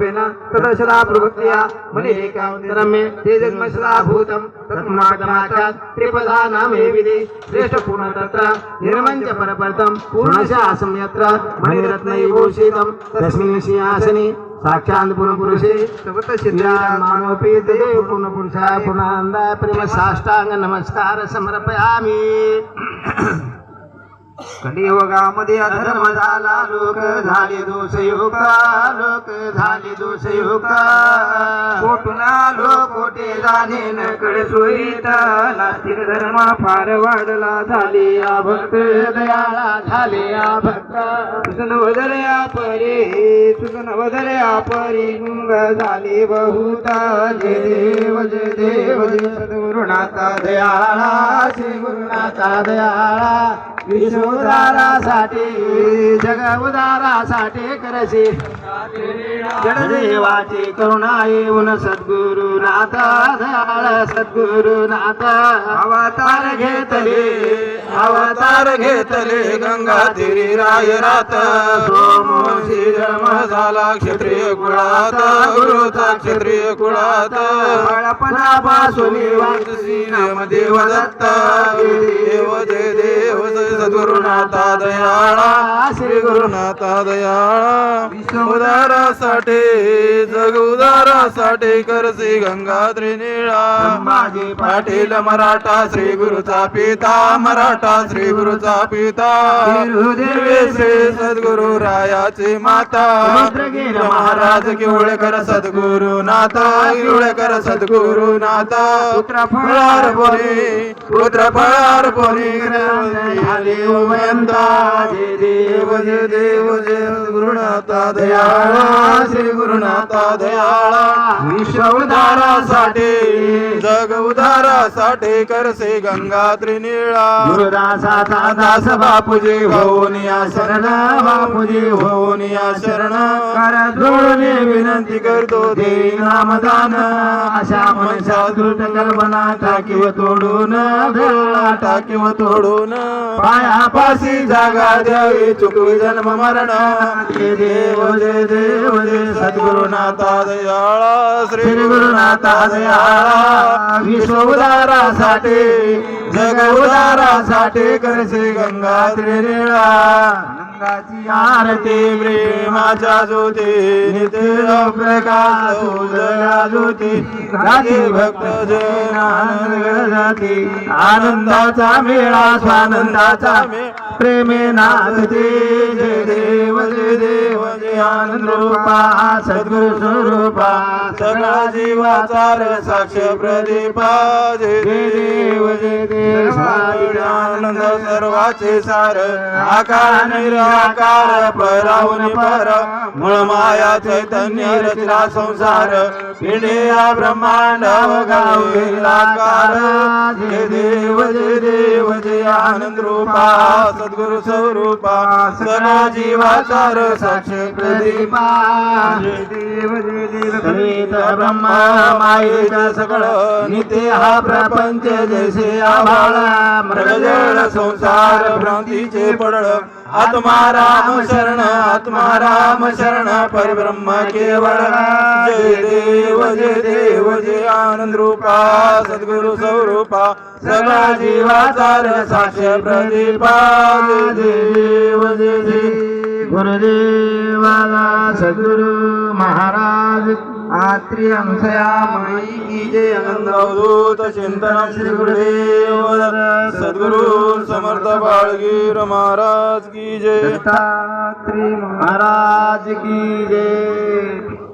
रूपेण तदशदा प्रभक्त्या मनेकान्तरं मे तेजन्मशदा भूतं तस्मात्माचात् त्रिपदा नामे विधि श्रेष्ठ पूर्ण तत्र निर्मञ्च परपर्तं पूर्णशासं यत्र मणिरत्नैभूषितं तस्मिन् सिंहासने साक्षात् पुरुषे सवत मानोपि देव पूर्णपुरुषा पूर्णानन्दा नमस्कार समर्पयामि। कलियुगामध्ये अधर्म झाला लोक झाले दोषयुक्त लोक झाले दोषयुक्त. कोठून आलो कोठे जाणे नकड सोयीत. नास्तिक धर्म फार वाढला झाले या भक्त दयाळा झाले या भक्त. सुन वदलया परे सुन वदलया परी गुंग झाले बहुत. जय देव जय देव जय सद्गुरुनाथा दयाळा श्री गुरुनाथा दयाळा विश्वोदारासाठी जग उदारासाठी करसे जडदेवाची करुणा येऊन सद्गुरुनाथ दयाळ सद्गुरुनाथ. अवतार घेतले अवतार घेतले गंगा तिरी राय रात. सोमवंशी जन्म झाला क्षत्रिय कुळात गुरुचा क्षत्रिय कुळात. बाळपणापासून देव दत्त. देव जय देव जय सद्गुरुनाथा दयाळा श्री गुरुनाथा दयाळा उदारासाठी जग उदारासाठी करसी गंगा त्रिनिळा पाटील. मराठा श्री गुरुचा पिता मराठा श्री गुरुचा पिता श्री सद्गुरु रायाची माता. रुद्रगिरी महाराज किवळकर सद्गुरु नाथा किवळकर सद्गुरु नाथा पुत्र फळार पोरी पुत्र फळार पोरी झाले उभयंता जय देव जय देव जय गुरुनाथा दयाळा श्री गुरुनाथा दयाळा. विश्व उद्धारासाठी जग उद्धारासाठी करसे गंगा त्रिनिळा. गुरुदासाचा दास बापूजी होऊन या शरण बापूजी होऊन या शरण. कर जोडून विनंती करतो देई नामदान. अशा मनशा दृढ कल्पना टाकीव तोडून देवळा टाकीव तोडून. पायापाशी जागा द्यावी चुकवी जन्म मरण. जय देव जय देव जय सद्गुरुनाथा दयाळा श्री गुरुनाथा दयाळा. विश्व उदारासाठी जग उदारासाठी करसे गंगा त्रिनिळा जगाची आरती प्रेमाच्या ज्योती नित्य प्रकाश उजळा ज्योती. राजी भक्त जन आनंद आनंदाचा मेळा स्वानंदाचा मेळ प्रेमे नाचते जय देव जय देव जय आनंद रूपा सद्गुरु स्वरूप. सगळा साक्ष प्रदीपा जय देव जय देव. आनंद सर्वाचे सार आकार निराकार परावून पर मूळ माया चैतन्य रचना संसार पिढे ब्रह्मांड गाव जय देव जय देव. आनंद रूपा सद्गुरु स्वरूपा सगळा जीवाचा र साक्ष प्रदीपा देव देव ब्रह्मा मायेचा सगळं निते हा प्रपंच जैसे आभाळा. मृगजळ संसार भ्रांतीचे पडळ. आत्मा राम शरण आत्मा राम शरण परब्रह्म केवळ. जय देव जय देव जय आनंद रूपा सद्गुरु स्वरूपा सगळा जीवाचार साक्ष प्रदीपा जय देव जय देव. गुरुदेवाला सद्गुरु महाराज. आत्री अंशया माई की जय आनंद अवधूत चिंतन श्री गुरुदेव सद्गुरु समर्थ बाळगीर महाराज की जय। दत्तात्री महाराज की जय।